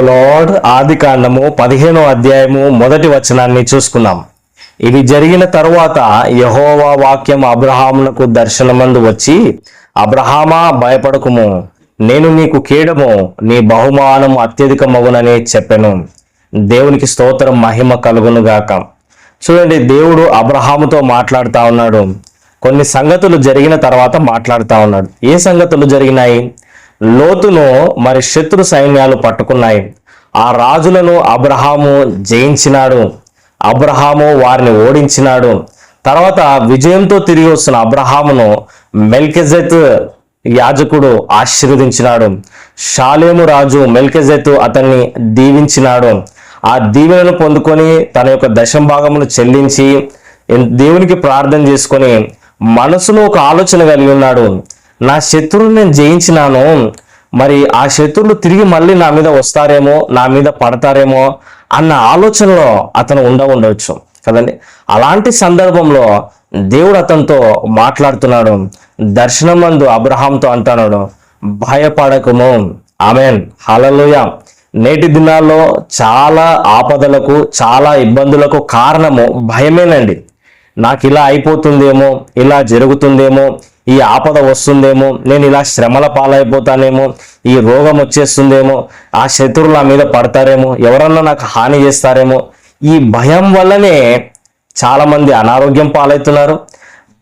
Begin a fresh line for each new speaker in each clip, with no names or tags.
Lord ఆది కాండము పదిహేనో అధ్యాయము మొదటి వచనాన్ని చూసుకున్నాం. ఇది జరిగిన తరువాత యహోవా వాక్యం అబ్రహామునకు దర్శనమందు వచ్చి అబ్రహామా భయపడకుము. నేను నీకు కీడము నీ బహుమానం అత్యధికమగునని చెప్పెను. దేవునికి స్తోత్రం మహిమ కలుగును గాక. చూడండి దేవుడు అబ్రహాముతో మాట్లాడుతూ ఉన్నాడు. కొన్ని సంగతులు జరిగిన తర్వాత మాట్లాడుతూ ఉన్నాడు. ఏ సంగతులు జరిగినాయి? లోతును మరి శత్రు సైన్యాలు పట్టుకున్నాయి. ఆ రాజులను అబ్రహాము జయించినాడు. అబ్రహాము వారిని ఓడించినాడు. తర్వాత విజయంతో తిరిగి వస్తున్న అబ్రహామును మెల్కెజెత్ యాజకుడు ఆశీర్వదించినాడు. షాలేము రాజు మెల్కెజెత్ అతన్ని దీవించినాడు. ఆ దీవెనను పొందుకొని తన యొక్క దశం భాగమును చెల్లించి దేవునికి ప్రార్థన చేసుకొని మనసులో ఒక ఆలోచన కలిగి ఉన్నాడు. నా శత్రువుని నేను జయించినాను మరి ఆ శత్రువులు తిరిగి మళ్ళీ నా మీద వస్తారేమో నా మీద పడతారేమో అన్న ఆలోచనలో అతను ఉండ ఉండవచ్చు కదండి. అలాంటి సందర్భంలో దేవుడు అతనితో మాట్లాడుతున్నాడు. దర్శనం మందు అబ్రహాంతో అంటున్నాడు భయపడకము. ఆమెన్. హలలోయ నేటి దినాల్లో చాలా ఆపదలకు చాలా ఇబ్బందులకు కారణము భయమేనండి. నాకు ఇలా అయిపోతుందేమో ఇలా జరుగుతుందేమో ఈ ఆపద వస్తుందేమో నేను ఇలా శ్రమల పాలైపోతానేమో ఈ రోగం వచ్చేస్తుందేమో ఆ శత్రువులు నా మీద పడతారేమో ఎవరన్నా నాకు హాని చేస్తారేమో ఈ భయం వల్లనే చాలామంది అనారోగ్యం పాలవుతున్నారు.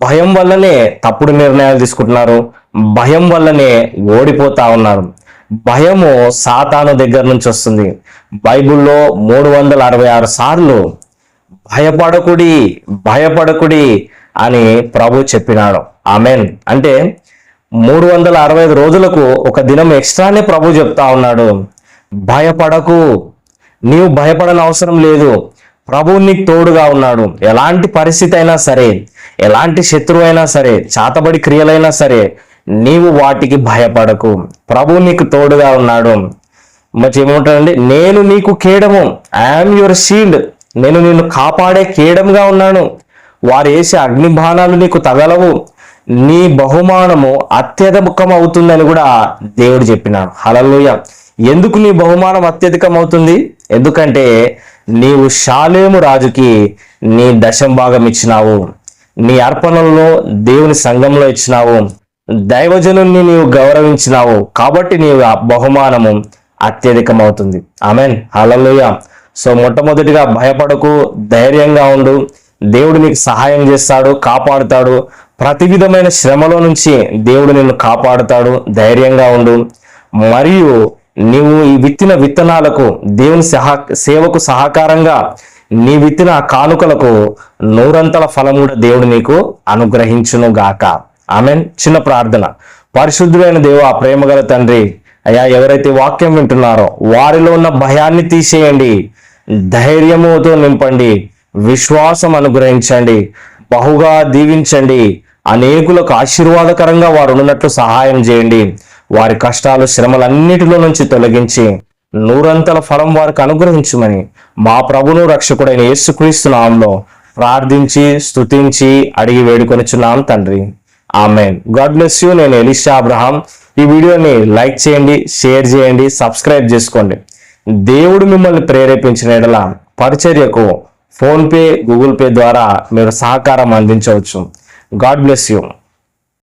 భయం వల్లనే తప్పుడు నిర్ణయాలు తీసుకుంటున్నారు. భయం వల్లనే ఓడిపోతా ఉన్నారు. భయము సాతాను దగ్గర నుంచి వస్తుంది. బైబిల్లో మూడు వందల అరవై ఆరు సార్లు భయపడకుడి భయపడకుడి అని ప్రభు చెప్పినాడు. ఆమెన్. అంటే మూడు వందల అరవై ఐదు రోజులకు ఒక దినం ఎక్స్ట్రానే ప్రభు చెప్తా ఉన్నాడు. భయపడకు. నీవు భయపడని అవసరం లేదు. ప్రభువు నీకు తోడుగా ఉన్నాడు. ఎలాంటి పరిస్థితి అయినా సరే ఎలాంటి శత్రువు అయినా సరే చాతబడి క్రియలైనా సరే నీవు వాటికి భయపడకు. ప్రభువు నీకు తోడుగా ఉన్నాడు. మరి ఏమంటాడండి నేను నీకు కేడము. ఐఎమ్ యువర్ షీల్డ్ నేను నిన్ను కాపాడే కేడముగా ఉన్నాను. వారు వేసే అగ్ని బాణాలు నీకు తగలవు. నీ బహుమానము అత్యధికం అవుతుందని కూడా దేవుడు చెప్పినాడు. హలలుయ ఎందుకు నీ బహుమానం అత్యధికం అవుతుంది ఎందుకంటే నీవు షాలేము రాజుకి నీ దశం భాగం ఇచ్చినావు. నీ అర్పణల్లో దేవుని సంఘంలో ఇచ్చినావు. దైవజనుల్ని నీవు గౌరవించినావు. కాబట్టి నీవు ఆ బహుమానము అత్యధికమవుతుంది. ఆమెన్. హలలుయ సో మొట్టమొదటిగా భయపడకు ధైర్యంగా ఉండు. దేవుడు నీకు సహాయం చేస్తాడు కాపాడుతాడు. ప్రతి విధమైన శ్రమలో నుంచి దేవుడు నిన్ను కాపాడుతాడు. ధైర్యంగా ఉండు. మరియు నీవు ఈ విత్తిన విత్తనాలకు దేవుని సహా సేవకు సహకారంగా నీ విత్తిన కానుకలకు నూరంతల ఫలం కూడా దేవుడు నీకు అనుగ్రహించును గాక ఆమెన్. చిన్న ప్రార్థన. పరిశుద్ధుడైన దేవు ఆ ప్రేమగల తండ్రి అయ్యా ఎవరైతే వాక్యం వింటున్నారో వారిలో ఉన్న భయాన్ని తీసేయండి. ధైర్యముతో నింపండి. విశ్వాసం అనుగ్రహించండి. బహుగా దీవించండి. అనేకులకు ఆశీర్వాదకరంగా వారు ఉన్నట్లు సహాయం చేయండి. వారి కష్టాలు శ్రమలన్నిటిలో నుంచి తొలగించి నూరంతల ఫలం వారికి అనుగ్రహించమని మా ప్రభును రక్షకుడైన యేసుక్రీస్తు నామంలో ప్రార్థించి స్తుతించి అడిగి వేడుకొనిచున్నాం తండ్రి. ఆమె గాడ్ బ్లెస్ యూ. నేను ఎలిషా అబ్రహాం. ఈ వీడియోని లైక్ చేయండి షేర్ చేయండి సబ్స్క్రైబ్ చేసుకోండి. దేవుడు మిమ్మల్ని ప్రేరేపించిన ఎడల పరిచర్యకు ఫోన్పే గూగుల్ పే ద్వారా మీరు సహకారం అందించవచ్చు. God bless you.